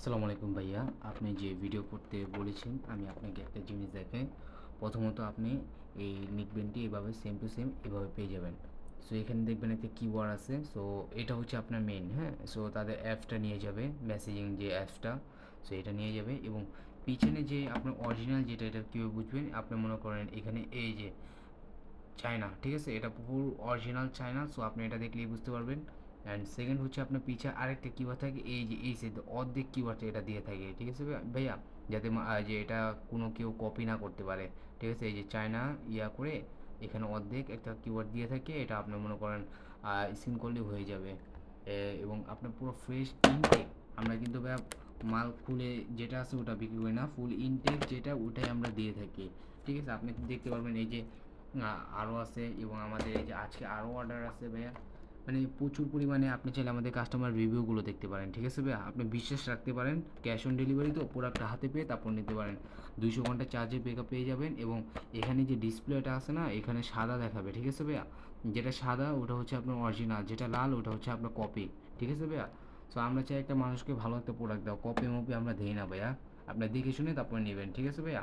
আসসালামু আলাইকুম ভাইয়া। আপনি যে ভিডিও করতে বলেছেন, আমি আপনাকে একটা জিনিস দেখাই। প্রথমত আপনি এই নিকবেনটি এভাবে সেম টু সেম এভাবে পেয়ে যাবেন। সো এখানে দেখবেন একটা কিওয়ার্ড আছে। সো এটা হচ্ছে আপনার মেন হ্যাঁ? সো তাদের অ্যাপটা নিয়ে যাবে মেসেজিং যে অ্যাপসটা সো এটা নিয়ে যাবে এবং পিছনে যে আপনার অরিজিনাল যেটা, এটা কীভাবে বুঝবেন? আপনি মনে করেন এখানে এই যে চায়না ঠিক আছে? এটা পুরো অরিজিনাল চায়না সো আপনি এটা দেখলেই বুঝতে পারবেন। অ্যান্ড সেকেন্ড হচ্ছে আপনার পিছে আরেকটা কিওয়ার্ড থাকে, এই যে, এই সাইড অর্ধেক কিওয়ার্ডটা এটা দিয়ে থাকে, ঠিক আছে ভাই- ভাইয়া, যাতে যে এটা কোনো কেউ কপি না করতে পারে, ঠিক আছে? এই যে চায়না ইয়া করে এখানে অর্ধেক একটা কিওয়ার্ড দিয়ে থাকে, এটা আপনি মনে করেন স্ক্রিন করলে হয়ে যাবে। এবং আপনার পুরো ফ্রেশ ইনটেক আমরা কিন্তু ভাইয়া মাল খুলে যেটা আছে ওটা বিক্রি করি না ফুল ইনটেক যেটা ওটাই আমরা দিয়ে থাকি, ঠিক আছে? আপনি দেখতে পারবেন এই যে আরও আছে এবং আমাদের এই যে আজকে আরও অর্ডার আছে ভাইয়া। মানে প্রচুর পরিমাণে আপনি চাইলে আমাদের কাস্টমার রিভিউগুলো দেখতে পারেন, ঠিক আছে ভাইয়া? আপনি বিশ্বাস রাখতে পারেন ক্যাশ অন ডেলিভারি তো প্রোডাক্টটা হাতে পেয়ে তারপর নিতে পারেন। দুইশো ঘণ্টা চার্জে পেকআপ পেয়ে যাবেন এবং এখানে যে ডিসপ্লেটা আছে না, এখানে সাদা দেখাবে, ঠিক আছে ভাইয়া? যেটা সাদা, ওটা হচ্ছে আপনার অরিজিনাল যেটা লাল, ওটা হচ্ছে আপনার কপি ঠিক আছে ভাইয়া? সো আমরা চাই একটা মানুষকে ভালো একটা প্রোডাক্ট দাও কপি মপি আমরা দিই না ভাইয়া। আপনার দেখে শুনে তারপরে নেবেন, ঠিক আছে ভাইয়া?